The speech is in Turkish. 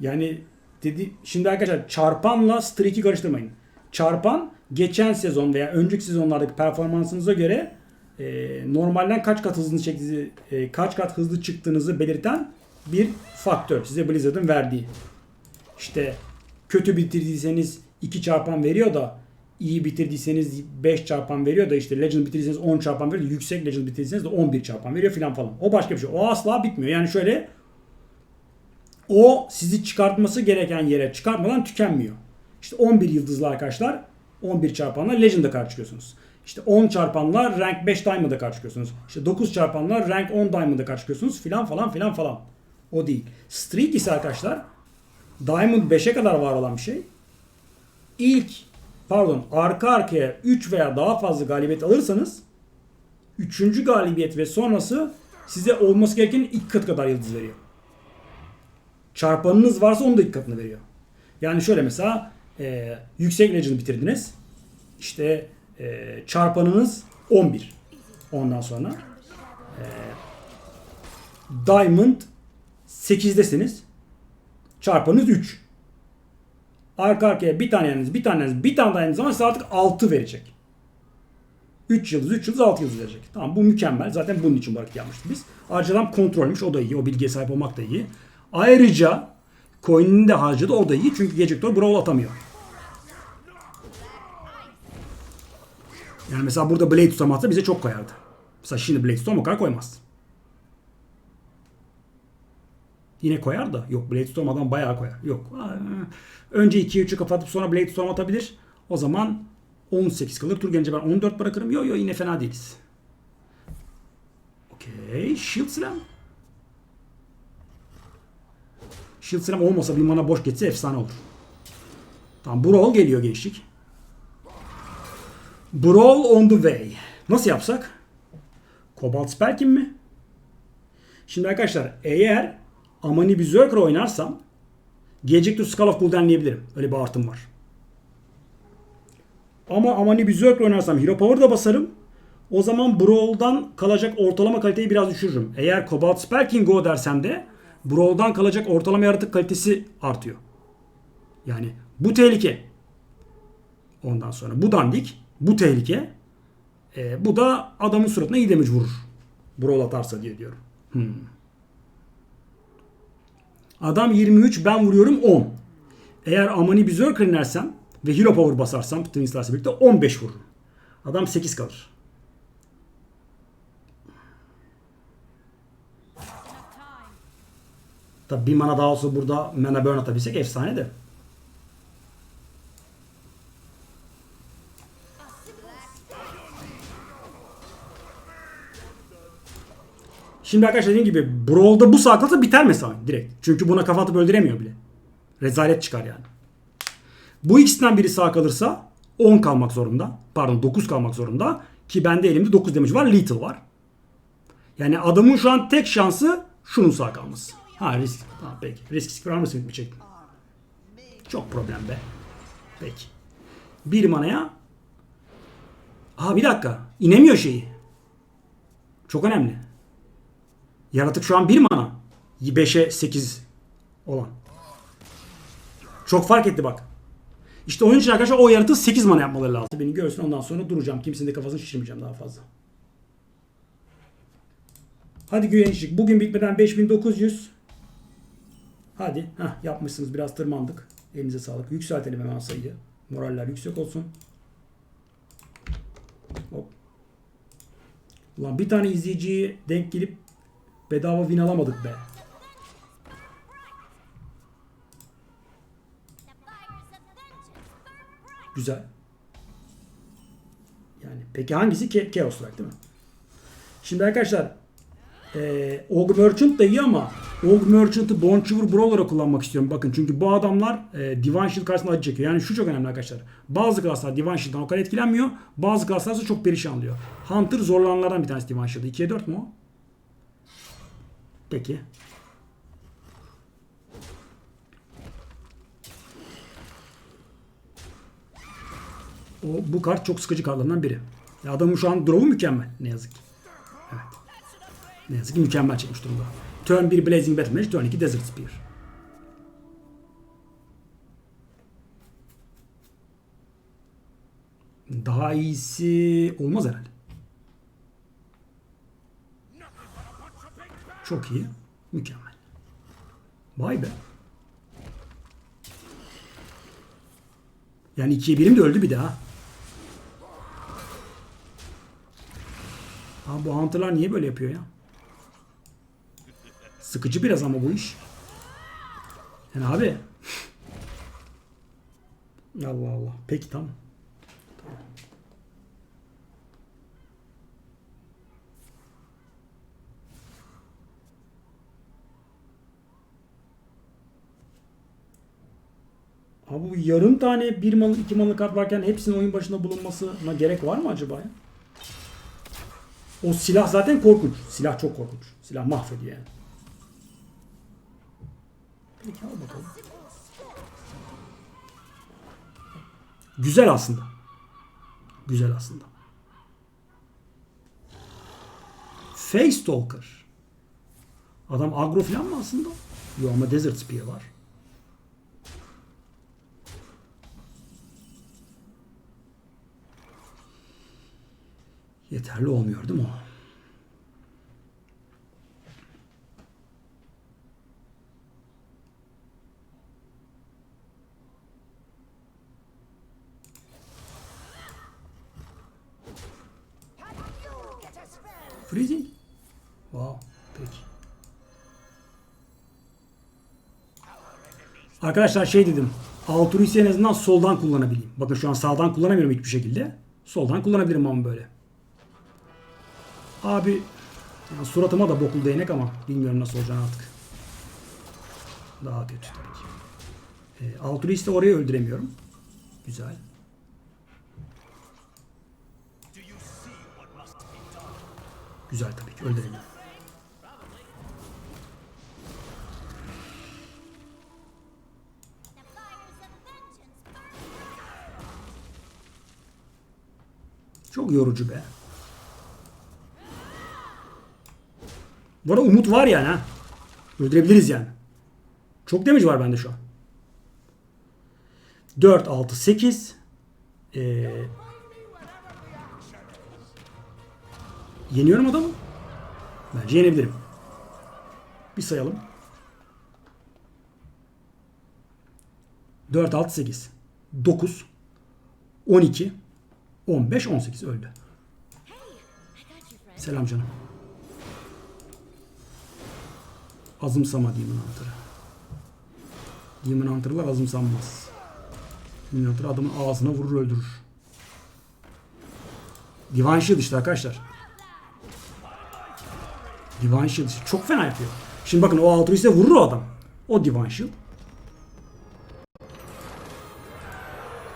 Yani dedi şimdi arkadaşlar çarpanla streak'i karıştırmayın. Çarpan geçen sezon veya önceki sezonlardaki performansınıza göre e, normalden kaç kat hızlı çektiğinizi, e, kaç kat hızlı çıktığınızı belirten bir faktör. Size Blizzard'ın verdiği. İşte kötü bitirdiyseniz 2 çarpan veriyor da iyi bitirdiyseniz 5 çarpan veriyor da işte Legend bitirdiyseniz 10 çarpan veriyor yüksek Legend bitirdiyseniz de 11 çarpan veriyor filan falan. O başka bir şey. O asla bitmiyor. Yani şöyle o sizi çıkartması gereken yere çıkartmadan tükenmiyor. İşte 11 yıldızlı arkadaşlar 11 çarpanla Legend'a karşı çıkıyorsunuz. İşte 10 çarpanla rank 5 Diamond'a karşı çıkıyorsunuz. İşte 9 çarpanla rank 10 Diamond'a karşı çıkıyorsunuz filan falan filan falan. O değil. Streak ise arkadaşlar Diamond 5'e kadar var olan bir şey. İlk pardon arka arkaya 3 veya daha fazla galibiyet alırsanız 3. galibiyet ve sonrası size olması gereken ilk kat kadar yıldız veriyor. Çarpanınız varsa onu da ilk katını veriyor. Yani şöyle mesela e, yüksek legend bitirdiniz. İşte e, çarpanınız 11. Ondan sonra e, Diamond 8'desiniz. Çarpanınız 3. Arka arkaya bir tane yeniniz, bir tane yeniniz, bir tane daha yeniniz zaman size artık 6 verecek. 3 yıldız, 3 yıldız, 6 yıldız verecek. Tamam bu mükemmel. Zaten bunun için bu hareketi yapmıştık biz. Ayrıca kontrolmüş. O da iyi. O bilgiye sahip olmak da iyi. Ayrıca coin'ini de harcadı. O da iyi. Çünkü Geciktor Brawl atamıyor. Yani mesela burada Blade tutamazsa bize çok koyardı. Mesela şimdi Blade tutam o kadar koymaz. Yine koyar da. Yok Blade tutam adam bayağı koyar. Yok. Önce 2'ye 3'ü kapatıp sonra Blade tutam atabilir. O zaman 18 kalır. Tur gelince ben 14 bırakırım. Yok yok yine fena değiliz. Okey. Shield Slam. Shield Slam olmasa bir mana boş geçse efsane olur. Tamam Brawl geliyor gençlik. Brawl on the way. Nasıl yapsak? Cobalt Spelkin mi? Şimdi arkadaşlar eğer Amani Berserker oynarsam Gelecek tur Skull of Gul'denleyebilirim. Öyle bir artım var. Ama Amani Berserker oynarsam Hero Power da basarım. O zaman Brawl'dan kalacak ortalama kaliteyi biraz düşürürüm. Eğer Cobalt Spelkin Go dersem de Brawl'dan kalacak ortalama yaratık kalitesi artıyor. Yani bu tehlike. Ondan sonra bu dandik, bu tehlike. E, bu da adamın suratına iyi damage vurur. Brawl atarsa diye diyorum. Hmm. Adam 23 ben vuruyorum 10. Eğer Amani Berserker inersem ve Hero Power basarsam Twin Stars'la birlikte 15 vururum. Adam 8 kalır. Tabi bir mana daha olsa burada mana burn atabilsek efsane de. Şimdi arkadaşlar dediğim gibi Brawl'da bu saatte biter mesela direkt. Çünkü buna kafa atıp öldüremiyor bile. Rezalet çıkar yani. Bu ikisinden biri sağ kalırsa 10 kalmak zorunda. Pardon 9 kalmak zorunda. Ki bende elimde 9 damage var. Lethal var. Yani adamın şu an tek şansı şunun sağ kalması. Ha risk. Ha, peki. Risk sıfır almasın mı çektim? Çok problem be. Peki. Bir manaya. Aa bir dakika. İnemiyor şeyi. Çok önemli. Yaratık şu an 1 mana. 5'e 8 olan. Çok fark etti bak. İşte onun için arkadaşlar o yaratığı 8 mana yapmaları lazım. Beni görsün ondan sonra duracağım. Kimsenin de kafasını şişirmeyeceğim daha fazla. Hadi güvençlik. Bugün bitmeden 5900. Hadi. Heh, yapmışsınız. Biraz tırmandık. Elinize sağlık. Yükseltelim hemen sayıyı. Moraller yüksek olsun. Hop. Ulan bir tane izleyiciyi denk gelip bedava win alamadık be. Güzel. Yani peki hangisi Ke Chaos Strike değil mi? Şimdi arkadaşlar ee, Og Merchant da iyi ama Og Merchant'ı Bonchivur Brawler'a kullanmak istiyorum. Bakın çünkü bu adamlar e, Divine Shield karşısında acı çekiyor. Yani şu çok önemli arkadaşlar. Bazı klaslar Divine Shield'dan o kadar etkilenmiyor. Bazı klaslar ise çok perişan oluyor. Hunter zorlananlardan bir tanesi Divine Shield. 2'ye 4 mu o? Peki. O, bu kart çok sıkıcı kartlarından biri. Ya adamın şu an drop'u mükemmel. Ne yazık ki. Evet. Ne yazık ki mükemmel çekmiş durumda. Turn 1 Blazing Battle Mage, turn 2 Desert Spear. Daha iyisi olmaz herhalde. Çok iyi. Mükemmel. Vay be. Yani ikiye birim de öldü bir daha. Abi bu hunterlar niye böyle yapıyor ya? Sıkıcı biraz ama bu iş. Yani abi. Allah Allah. Peki tamam. Tamam. Abi bu yarım tane bir malı iki malı kart varken hepsinin oyun başında bulunmasına gerek var mı acaba ya? O silah zaten korkunç. Silah çok korkunç. Silah mahvediyor yani. Peki al bakalım. Güzel aslında. Güzel aslında. Face Stalker. Adam agro falan mı aslında? Yok ama Desert Spear var. Yeterli olmuyor değil mi o? Freezing. Wow. Peki. Arkadaşlar şey dedim. Altruist'i en azından soldan kullanabileyim. Bakın şu an sağdan kullanamıyorum hiçbir şekilde. Soldan kullanabilirim ama böyle. Abi yani suratıma da bokul değnek ama bilmiyorum nasıl olacağını artık. Daha kötü tabii ki. E, Altruist'i oraya öldüremiyorum. Güzel. Güzel tabii ki burn. Çok yorucu be. Bu arada umut var yani ha. Öldürebiliriz yani. Çok damage var bende şu an. 4, 6, 8. Ee, yeniyorum adamı. Bence yenebilirim. Bir sayalım. 4, 6, 8. 9. 12. 15, 18 öldü. Selam canım. Azımsama Demon Hunter'ı. Demon Hunter'lar azımsanmaz. Demon Hunter adamın ağzına vurur öldürür. Divine Shield işte arkadaşlar. Divine Shield. Çok fena yapıyor. Şimdi bakın o altruiste vurur o adam. O Divine Shield.